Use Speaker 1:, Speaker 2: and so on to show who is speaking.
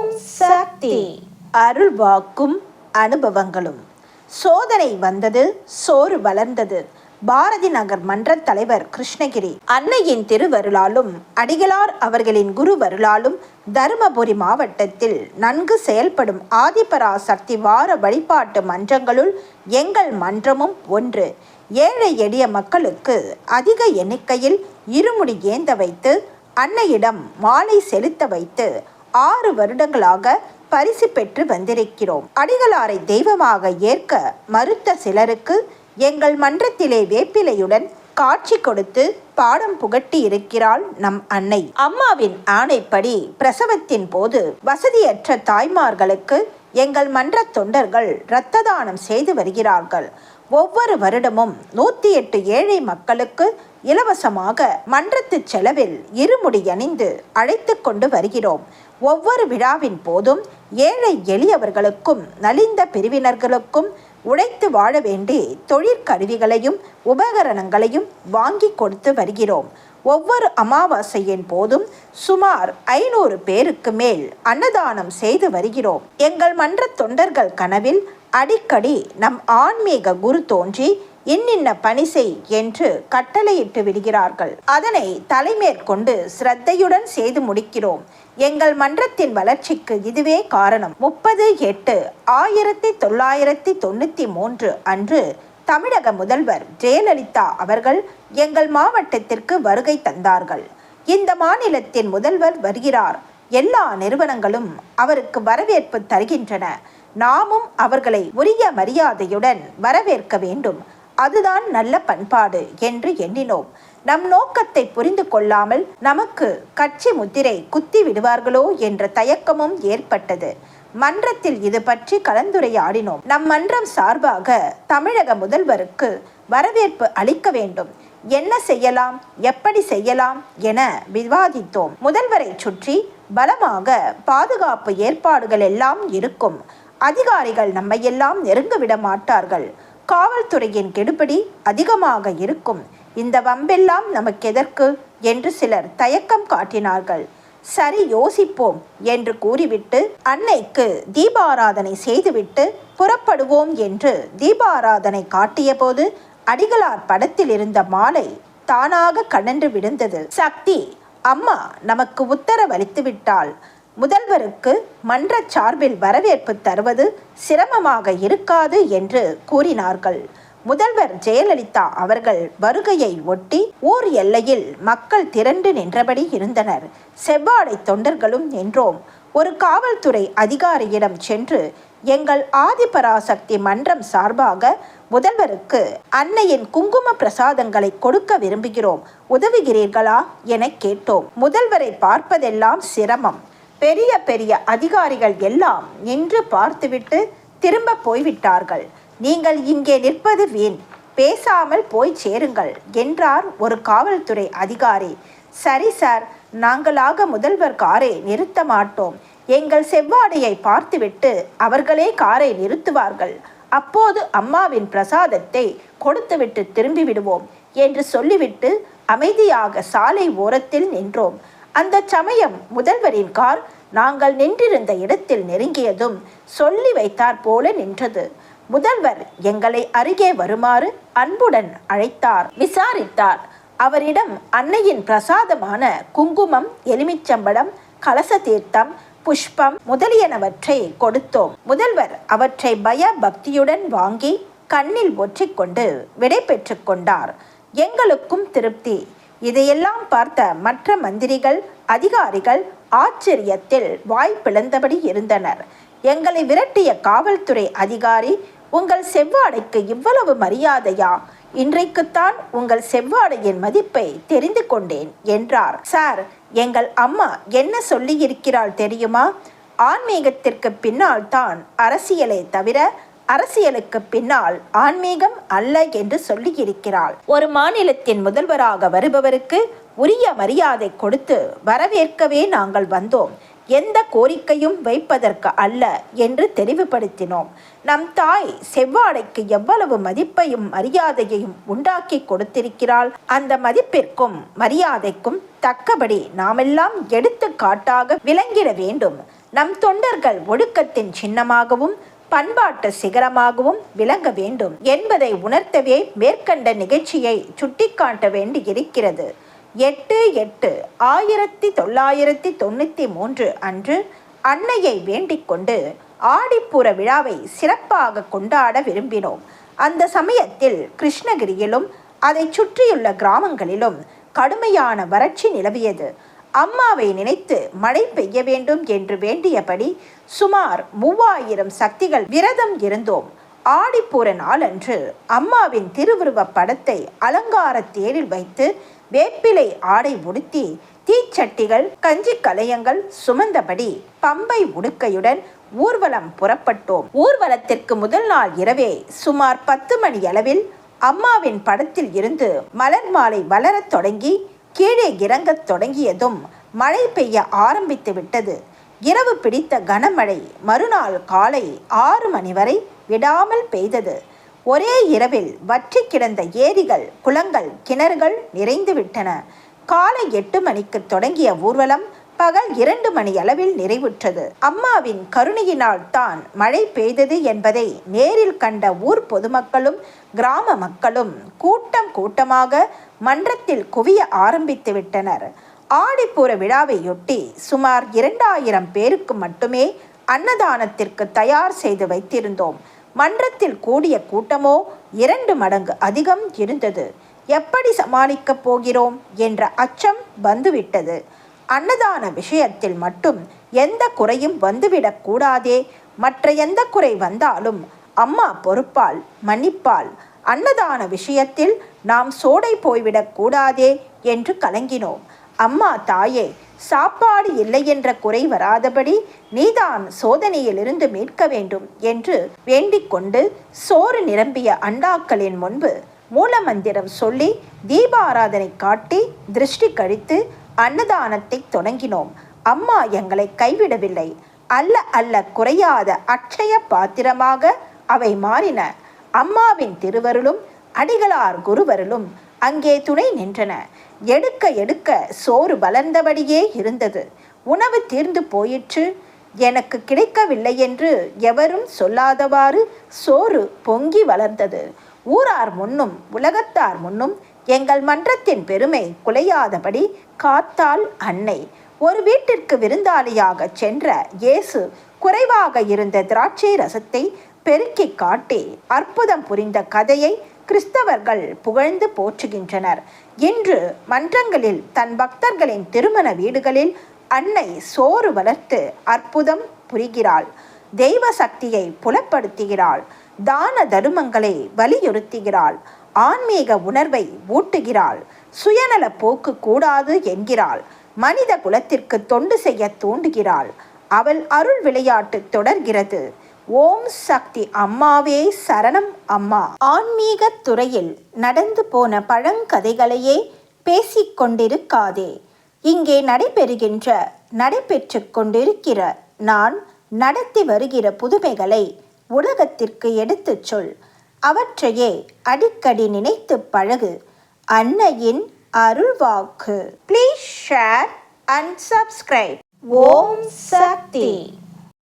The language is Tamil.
Speaker 1: ஓம் சக்தி. அருள் வாக்கும் அனுபவங்களும். சோதனை வந்தது சோறு வளர்ந்தது. பாரதி நகர் மன்ற தலைவர் கிருஷ்ணகிரி. அன்னையின் திருவருளாலும் அடிகளார் அவர்களின் குருவருளாலும் தருமபுரி மாவட்டத்தில் நன்கு செயல்படும் ஆதிபராசக்தி வார வழிபாட்டு மன்றங்களுள் எங்கள் மன்றமும் ஒன்று. ஏழை எளிய மக்களுக்கு அதிக எண்ணிக்கையில் இருமுடி ஏந்த வைத்து அன்னையிடம் மாலை செலுத்த வைத்து ஆறு வருடங்களாக பரிசு பெற்று வந்திருக்கிறோம். அடிகளாரை தெய்வமாக ஏற்க மறுத்த சிலருக்கு எங்கள் மன்றத்திலே வேப்பிலையுடன் காட்சி கொடுத்து பாடம் புகட்டி இருக்கிறாள் நம் அன்னை. அம்மாவின் ஆணைப்படி பிரசவத்தின் போது வசதியற்ற தாய்மார்களுக்கு எங்கள் மன்ற தொண்டர்கள் இரத்த தானம் செய்து வருகிறார்கள். ஒவ்வொரு வருடமும் நூற்றி எட்டு ஏழை மக்களுக்கு இலவசமாக மன்றத்து செலவில் இருமுடி அணிந்து அழைத்து கொண்டு வருகிறோம். ஒவ்வொரு விழாவின் போதும் ஏழை எளியவர்களுக்கும் நலிந்த பிரிவினர்களுக்கும் உழைத்து வாழ வேண்டி தொழிற்கருவிகளையும் உபகரணங்களையும் வாங்கி கொடுத்து வருகிறோம். ஒவ்வொரு அமாவாசையின் போதும் சுமார் ஐநூறு பேருக்கு மேல் அன்னதானம் செய்து வருகிறோம். எங்கள் மன்ற தொண்டர்கள் கனவில் அடிக்கடி நம் ஆன்மீக குரு தோன்றி இன்னின்ன பணி செய் என்று கட்டளையிட்டு விடுகிறார்கள். அதனை தலைமேற்கொண்டு சிரத்தையுடன் செய்து முடிக்கிறோம். எங்கள் மன்றத்தின் வளர்ச்சிக்கு இதுவே காரணம். முப்பது எட்டு ஆயிரத்தி தொள்ளாயிரத்தி தொண்ணூற்றி மூன்று அன்று தமிழக முதல்வர் ஜெயலலிதா அவர்கள் எங்கள் மாவட்டத்திற்கு வருகை தந்தார்கள். இந்த மாநிலத்தின் முதல்வர் வருகிறார். எல்லா நிறுவனங்களும் அவருக்கு வரவேற்பு தருகின்றன. நாமும் அவர்களை உரிய மரியாதையுடன் வரவேற்க வேண்டும். அதுதான் நல்ல பண்பாடு என்று எண்ணினோம். நம் நோக்கத்தை புரிந்து கொள்ளாமல் நமக்கு கட்சி முத்திரை குத்தி விடுவார்களோ என்ற தயக்கமும் ஏற்பட்டது. மன்றத்தில் இது பற்றி கலந்துரையாடினோம். நம் மன்றம் சார்பாக தமிழக முதல்வருக்கு வரவேற்பு அளிக்க வேண்டும். என்ன செய்யலாம் எப்படி செய்யலாம் என விவாதித்தோம். முதல்வரை சுற்றி பலமாக பாதுகாப்பு ஏற்பாடுகள் எல்லாம் இருக்கும். அதிகாரிகள் நம்மையெல்லாம் நெருங்க விட மாட்டார்கள். காவல்துறையின் கெடுபிடி அதிகமாக இருக்கும். இந்த வம்பெல்லாம் நமக்கு எதற்கு என்று சிலர் தயக்கம் காட்டினார்கள். சரி யோசிப்போம் என்று கூறிவிட்டு அன்னைக்கு தீபாராதனை செய்துவிட்டு புறப்படுவோம் என்று தீபாராதனை காட்டியபோது அடிகளார் படத்தில் இருந்த மாலை தானாக கணன்று விழுந்தது. சக்தி அம்மா நமக்கு உத்தரவளித்து விட்டாள். முதல்வருக்கு மன்ற சார்பில் வரவேற்பு தருவது சிரமமாக இருக்காது என்று கூறினார்கள். முதல்வர் ஜெயலலிதா அவர்கள் வருகையை ஒட்டி ஊர் எல்லையில் மக்கள் திரண்டு நின்றபடி இருந்தனர். செவ்வாடை தொண்டர்களும் நின்றோம். ஒரு காவல்துறை அதிகாரியிடம் சென்று எங்கள் ஆதிபராசக்தி மன்றம் சார்பாக முதல்வருக்கு அன்னையின் குங்கும பிரசாதங்களை கொடுக்க விரும்புகிறோம். உதவுகிறீர்களா என கேட்டோம். முதல்வரை பார்ப்பதெல்லாம் சிரமம். பெரிய பெரிய அதிகாரிகள் எல்லாம் நின்று பார்த்துவிட்டு திரும்ப போய்விட்டார்கள். நீங்கள் இங்கே நிற்பது வீண். பேசாமல் போய் சேருங்கள் என்றார் ஒரு காவல்துறை அதிகாரி. சரி சார் நாங்களாக முதல்வர் காரை நிறுத்த மாட்டோம். எங்கள் செவ்வாடையை பார்த்துவிட்டு அவர்களே காரை நிறுத்துவார்கள். அப்போது அம்மாவின் பிரசாதத்தை கொடுத்துவிட்டு திரும்பி விடுவோம் என்று சொல்லிவிட்டு அமைதியாக சாலை ஓரத்தில் நின்றோம். அந்த சமயம் முதல்வரின் கார் நாங்கள் நின்றிருந்த இடத்தில் நெருங்கியதும் சொல்லி வைத்தார் போல நின்றது. முதல்வர் எங்களை அருகே வருமாறு அன்புடன் அழைத்தார் விசாரித்தார். அவரிடம் அன்னையின் பிரசாதமான குங்குமம் எலுமிச்சம்படம் கலச தீர்த்தம் புஷ்பம் முதலியனவற்றை கொடுத்தோம். முதல்வர் அவற்றை பய பக்தியுடன் வாங்கி கண்ணில் ஒற்றிக்கொண்டு விடை பெற்று கொண்டார். எங்களுக்கும் திருப்தி. இதையெல்லாம் பார்த்த மற்ற மந்திரிகள் அதிகாரிகள் ஆச்சரியத்தில் வாய் பிளந்தபடி இருந்தனர். எங்களை விரட்டிய காவல்துறை அதிகாரி உங்கள் செவ்வாடைக்கு இவ்வளவு மரியாதையா? இன்றைக்குத்தான் உங்கள் செவ்வாடையின் மதிப்பை தெரிந்து கொண்டேன் என்றார். சார் எங்கள் அம்மா என்ன சொல்லியிருக்கிறாள் தெரியுமா? ஆன்மீகத்திற்கு பின்னால் தான் அரசியலை தவிர அரசியலுக்கு பின்னால் ஆன்மீகம் அல்ல என்று சொல்லியிருக்கிறாள். ஒரு மாநிலத்தின் முதல்வராக வருபவருக்கு உரிய மரியாதை கொடுத்து வரவேற்கவே நாங்கள் வந்தோம். எந்த கோரிக்கையும் வைப்பதற்கு அல்ல என்று தெளிவுபடுத்தினோம். நம் தாய் செவ்வாடைக்கு எவ்வளவு மதிப்பையும் மரியாதையையும் உண்டாக்கி கொடுத்திருக்கிறாள். அந்த மதிப்பிற்கும் மரியாதைக்கும் தக்கபடி நாமெல்லாம் எடுத்துக்காட்டாக விளங்கிட வேண்டும். நம் தொண்டர்கள் ஒழுக்கத்தின் சின்னமாகவும் பண்பாட்டு சிகரமாகவும் விளங்க வேண்டும் என்பதை உணர்த்தவே மேற்கண்ட நிகழ்ச்சியை சுட்டிக்காட்ட வேண்டி இருக்கிறது எட்டு எட்டு ஆயிரத்தி தொள்ளாயிரத்தி தொண்ணூற்றி மூன்று அன்று அன்னையை வேண்டிக் கொண்டு ஆடிப்புற விழாவை சிறப்பாக கொண்டாட விரும்பினோம். அந்த சமயத்தில் கிருஷ்ணகிரியிலும் அதை சுற்றியுள்ள கிராமங்களிலும் கடுமையான வறட்சி நிலவியது. அம்மாவை நினைத்து மழை பெய்ய வேண்டும் என்று வேண்டியபடி சுமார் மூவாயிரம் சக்திகள் விரதம் இருந்தோம். ஆடிப்பூர நாளன்று அம்மாவின் திருவுருவப் படத்தை அலங்கார தேரில் வைத்து வேப்பிலை ஆடை உடுத்தி தீச்சட்டிகள் கஞ்சி கலையங்கள் சுமந்தபடி பம்பை உடுக்கையுடன் ஊர்வலம் புறப்பட்டோம். ஊர்வலத்திற்கு முதல் நாள் இரவே சுமார் பத்து மணி அளவில் அம்மாவின் படத்தில் இருந்து மலர் மாலை வளரத் தொடங்கி கீழே இறங்கத் தொடங்கியதும் மழை பெய்ய ஆரம்பித்து விட்டது. இரவு பிடித்த கனமழை மறுநாள் காலை ஆறு மணி வரை விடாமல் பெய்தது. ஒரே இரவில் வற்றி கிடந்த ஏரிகள் குளங்கள் கிணறுகள் நிறைந்து விட்டன. காலை எட்டு மணிக்கு தொடங்கிய ஊர்வலம் பகல் இரண்டு மணி அளவில் நிறைவுற்றது. அம்மாவின் கருணையினால் தான் மழை பெய்தது என்பதை நேரில் கண்ட ஊர் பொதுமக்களும் கிராம மக்களும் கூட்டம் கூட்டமாக மன்றத்தில் குவிய ஆரம்பித்து விட்டனர். ஆடிப்பூர விழாவையொட்டி சுமார் இரண்டாயிரம் பேருக்கு மட்டுமே அன்னதானத்திற்கு தயார் செய்து வைத்திருந்தோம். மன்றத்தில் கூடிய கூட்டமோ இரண்டு மடங்கு அதிகம் இருந்தது. எப்படி சமாளிக்கப் போகிறோம் என்ற அச்சம் வந்துவிட்டது. அன்னதான விஷயத்தில் மட்டும் எந்த குறையும் வந்துவிடக் கூடாதே. மற்ற எந்த குறை வந்தாலும் அம்மா பொறுப்பால் மன்னிப்பால் அன்னதான விஷயத்தில் நாம் சோடை போய்விடக்கூடாதே என்று கலங்கினோம். அம்மா தாயே சாப்பாடு இல்லை என்ற குறை வராதபடி நீதான் சோதனையிலிருந்து மீட்க வேண்டும் என்று வேண்டிக்கொண்டு சோறு நிரம்பிய அண்டாக்களின் முன்பு மூலமந்திரம் சொல்லி தீபாராதனை காட்டி திருஷ்டி கழித்து அன்னதானத்தை தொடங்கினோம். அம்மா எங்களை கைவிடவில்லை. அல்ல அல்ல குறையாத அட்சய பாத்திரமாக அவை மாறின. அம்மாவின் திருவருளும் அடிகளார் குருவருளும் அங்கே துணை நின்றன. எடுக்க எடுக்க சோறு வளர்ந்தபடியே இருந்தது. உணவு தீர்ந்து போயிற்று. எனக்கு கிடைக்கவில்லை என்று எவரும் சொல்லாதவாறு சோறு பொங்கி வளர்ந்தது. ஊரார் முன்னும் உலகத்தார் முன்னும் எங்கள் மன்றத்தின் பெருமை குலையாதபடி காத்தாள் அன்னை. ஒரு வீட்டிற்கு விருந்தாளியாக சென்ற இயேசு குறைவாக இருந்த திராட்சை ரசத்தை பெருக்கி காட்டி அற்புதம் புரிந்த கதையை கிறிஸ்தவர்கள் புகழ்ந்து போற்றுகின்றனர். இன்று மன்றங்களில் தன் பக்தர்களின் திருமண வீடுகளில் அன்னை சோறு வளர்த்து அற்புதம் புரிகிறாள். தெய்வ சக்தியை புலப்படுத்துகிறாள். தான தருமங்களை வலியுறுத்துகிறாள். ஆன்மீக உணர்வை ஊட்டுகிறாள். சுயநல போக்கு கூடாது என்கிறாள். மனித குலத்திற்கு தொண்டு செய்ய தூண்டுகிறாள். அவள் அருள் விளையாட்டு தொடர்கிறது. ஓம் சக்தி அம்மாவே சரணம் அம்மா. ஆன்மீக துறையில் நடந்து போன பழங்கதைகளையே பேசிக்கொண்டிருக்காதே இங்கே நடைபெறுகின்ற நடைபெற்று கொண்டிருக்கிற நான் நடத்தி வருகிற புதுமைகளை உலகத்திற்கு எடுத்துச் சொல். அவற்றையே அடிக்கடி நினைத்து பழகு. அன்னையின் அருள்வாக்கு. Please share and subscribe Om Shakti.